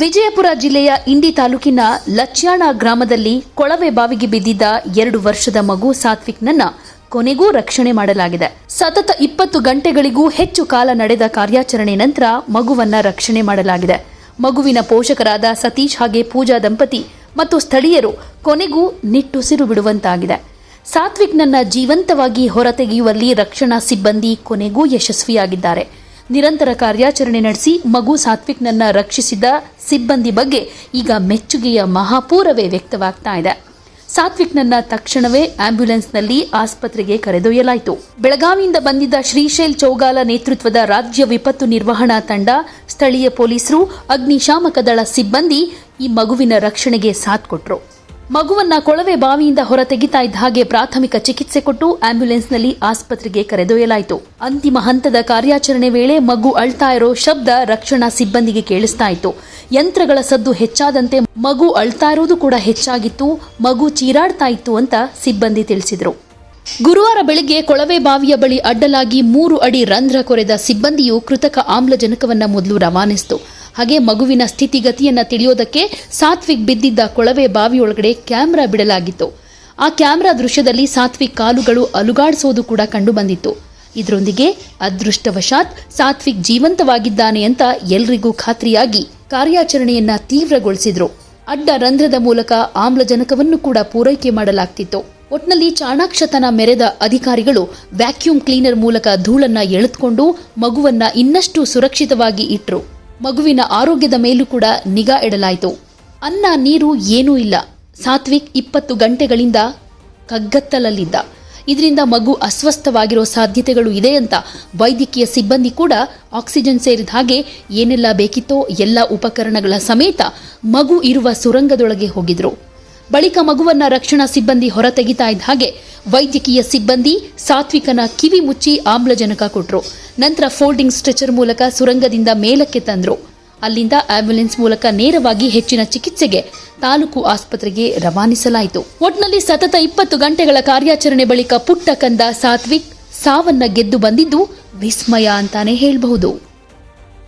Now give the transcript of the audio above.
ವಿಜಯಪುರ ಜಿಲ್ಲೆಯ ಇಂಡಿ ತಾಲೂಕಿನ ಲಚ್ಯಾಣ ಗ್ರಾಮದಲ್ಲಿ ಕೊಳವೆ ಬಾವಿಗೆ ಬಿದ್ದಿದ್ದ ಎರಡು ವರ್ಷದ ಮಗು ಸಾತ್ವಿಕ್ನನ್ನ ಕೊನೆಗೂ ರಕ್ಷಣೆ ಮಾಡಲಾಗಿದೆ. ಸತತ ಇಪ್ಪತ್ತು ಗಂಟೆಗಳಿಗೂ ಹೆಚ್ಚು ಕಾಲ ನಡೆದ ಕಾರ್ಯಾಚರಣೆ ನಂತರ ಮಗುವನ್ನ ರಕ್ಷಣೆ ಮಾಡಲಾಗಿದೆ. ಮಗುವಿನ ಪೋಷಕರಾದ ಸತೀಶ್ ಹಾಗೆ ಪೂಜಾ ದಂಪತಿ ಮತ್ತು ಸ್ಥಳೀಯರು ಕೊನೆಗೂ ನಿಟ್ಟುಸಿರು ಬಿಡುವಂತಾಗಿದೆ. ಸಾತ್ವಿಕ್ನನ್ನ ಜೀವಂತವಾಗಿ ಹೊರತೆಗೆಯುವಲ್ಲಿ ರಕ್ಷಣಾ ಸಿಬ್ಬಂದಿ ಕೊನೆಗೂ ಯಶಸ್ವಿಯಾಗಿದ್ದಾರೆ. ನಿರಂತರ ಕಾರ್ಯಾಚರಣೆ ನಡೆಸಿ ಮಗು ಸಾತ್ವಿಕ್ನನ್ನ ರಕ್ಷಿಸಿದ ಸಿಬ್ಬಂದಿ ಬಗ್ಗೆ ಈಗ ಮೆಚ್ಚುಗೆಯ ಮಹಾಪೂರವೇ ವ್ಯಕ್ತವಾಗ್ತಾ ಇದೆ. ಸಾತ್ವಿಕ್ನನ್ನ ತಕ್ಷಣವೇ ಆಂಬ್ಯುಲೆನ್ಸ್ನಲ್ಲಿ ಆಸ್ಪತ್ರೆಗೆ ಕರೆದೊಯ್ಯಲಾಯಿತು. ಬೆಳಗಾವಿಯಿಂದ ಬಂದಿದ್ದ ಶ್ರೀಶೈಲ್ ಚೌಗಾಲ ನೇತೃತ್ವದ ರಾಜ್ಯ ವಿಪತ್ತು ನಿರ್ವಹಣಾ ತಂಡ, ಸ್ಥಳೀಯ ಪೊಲೀಸರು, ಅಗ್ನಿಶಾಮಕ ದಳ ಸಿಬ್ಬಂದಿ ಈ ಮಗುವಿನ ರಕ್ಷಣೆಗೆ ಸಾಥ್ ಕೊಟ್ರು. ಮಗುವನ್ನ ಕೊಳವೆ ಬಾವಿಯಿಂದ ಹೊರ ತೆಗಿತಾ ಇದ್ದ ಹಾಗೆ ಪ್ರಾಥಮಿಕ ಚಿಕಿತ್ಸೆ ಕೊಟ್ಟು ಆಂಬ್ಯುಲೆನ್ಸ್ನಲ್ಲಿ ಆಸ್ಪತ್ರೆಗೆ ಕರೆದೊಯ್ಯಲಾಯಿತು. ಅಂತಿಮ ಹಂತದ ಕಾರ್ಯಾಚರಣೆ ವೇಳೆ ಮಗು ಅಳ್ತಾ ಇರೋ ಶಬ್ದ ರಕ್ಷಣಾ ಸಿಬ್ಬಂದಿಗೆ ಕೇಳಿಸ್ತಾ ಇತ್ತು. ಯಂತ್ರಗಳ ಸದ್ದು ಹೆಚ್ಚಾದಂತೆ ಮಗು ಅಳ್ತಾ ಇರೋದು ಕೂಡ ಹೆಚ್ಚಾಗಿತ್ತು. ಮಗು ಚೀರಾಡ್ತಾ ಇತ್ತು ಅಂತ ಸಿಬ್ಬಂದಿ ತಿಳಿಸಿದರು. ಗುರುವಾರ ಬೆಳಿಗ್ಗೆ ಕೊಳವೆ ಬಾವಿಯ ಬಳಿ ಅಡ್ಡಲಾಗಿ ಮೂರು ಅಡಿ ರಂಧ್ರ ಕೊರೆದ ಸಿಬ್ಬಂದಿಯು ಕೃತಕ ಆಮ್ಲಜನಕವನ್ನ ಮೊದಲು ರವಾನಿಸಿತು. ಹಾಗೆ ಮಗುವಿನ ಸ್ಥಿತಿಗತಿಯನ್ನು ತಿಳಿಯೋದಕ್ಕೆ ಸಾತ್ವಿಕ್ ಬಿದ್ದಿದ್ದ ಕೊಳವೆ ಬಾವಿಯೊಳಗಡೆ ಕ್ಯಾಮ್ರಾ ಬಿಡಲಾಗಿತ್ತು. ಆ ಕ್ಯಾಮ್ರಾ ದೃಶ್ಯದಲ್ಲಿ ಸಾತ್ವಿಕ್ ಕಾಲುಗಳು ಅಲುಗಾಡಿಸೋದು ಕೂಡ ಕಂಡುಬಂದಿತ್ತು ಇದರೊಂದಿಗೆ ಅದೃಷ್ಟವಶಾತ್ ಸಾತ್ವಿಕ್ ಜೀವಂತವಾಗಿದ್ದಾನೆ ಅಂತ ಎಲ್ರಿಗೂ ಖಾತ್ರಿಯಾಗಿ ಕಾರ್ಯಾಚರಣೆಯನ್ನ ತೀವ್ರಗೊಳಿಸಿದ್ರು. ಅಡ್ಡ ರಂಧ್ರದ ಮೂಲಕ ಆಮ್ಲಜನಕವನ್ನು ಕೂಡ ಪೂರೈಕೆ ಮಾಡಲಾಗ್ತಿತ್ತು. ಒಟ್ನಲ್ಲಿ ಚಾಣಾಕ್ಷತನ ಮೆರೆದ ಅಧಿಕಾರಿಗಳು ವ್ಯಾಕ್ಯೂಮ್ ಕ್ಲೀನರ್ ಮೂಲಕ ಧೂಳನ್ನ ಎಳೆದುಕೊಂಡು ಮಗುವನ್ನ ಇನ್ನಷ್ಟು ಸುರಕ್ಷಿತವಾಗಿ ಇಟ್ರು. ಮಗುವಿನ ಆರೋಗ್ಯದ ಮೇಲೂ ಕೂಡ ನಿಗಾ ಇಡಲಾಯಿತು. ಅನ್ನ, ನೀರು ಏನೂ ಇಲ್ಲ. ಸಾತ್ವಿಕ್ ಇಪ್ಪತ್ತು ಗಂಟೆಗಳಿಂದ ಕಗ್ಗತ್ತಲಲ್ಲಿದ್ದ. ಇದರಿಂದ ಮಗು ಅಸ್ವಸ್ಥವಾಗಿರೋ ಸಾಧ್ಯತೆಗಳು ಇದೆ ಅಂತ ವೈದ್ಯಕೀಯ ಸಿಬ್ಬಂದಿ ಕೂಡ ಆಕ್ಸಿಜನ್ ಸೇರಿದ ಹಾಗೆ ಏನೆಲ್ಲ ಬೇಕಿತ್ತೋ ಎಲ್ಲ ಉಪಕರಣಗಳ ಸಮೇತ ಮಗು ಇರುವ ಸುರಂಗದೊಳಗೆ ಹೋಗಿದ್ರು. ಬಳಿಕ ಮಗುವನ್ನ ರಕ್ಷಣಾ ಸಿಬ್ಬಂದಿ ಹೊರತೆಗಿತಾ ಇದ್ದ ಹಾಗೆ ವೈದ್ಯಕೀಯ ಸಿಬ್ಬಂದಿ ಸಾತ್ವಿಕನ ಕಿವಿ ಮುಚ್ಚಿ ಆಮ್ಲಜನಕ ಕೊಟ್ರು. ನಂತರ ಫೋಲ್ಡಿಂಗ್ ಸ್ಟ್ರೆಚರ್ ಮೂಲಕ ಸುರಂಗದಿಂದ ಮೇಲಕ್ಕೆ ತಂದರು. ಅಲ್ಲಿಂದ ಆಂಬ್ಯುಲೆನ್ಸ್ ಮೂಲಕ ನೇರವಾಗಿ ಹೆಚ್ಚಿನ ಚಿಕಿತ್ಸೆಗೆ ತಾಲೂಕು ಆಸ್ಪತ್ರೆಗೆ ರವಾನಿಸಲಾಯಿತು. ಒಟ್ನಲ್ಲಿ ಸತತ ಇಪ್ಪತ್ತು ಗಂಟೆಗಳ ಕಾರ್ಯಾಚರಣೆ ಬಳಿಕ ಪುಟ್ಟ ಕಂದ ಸಾತ್ವಿಕ್ ಸಾವನ್ನ ಗೆದ್ದು ಬಂದಿದ್ದು ವಿಸ್ಮಯ ಅಂತಾನೆ ಹೇಳಬಹುದು.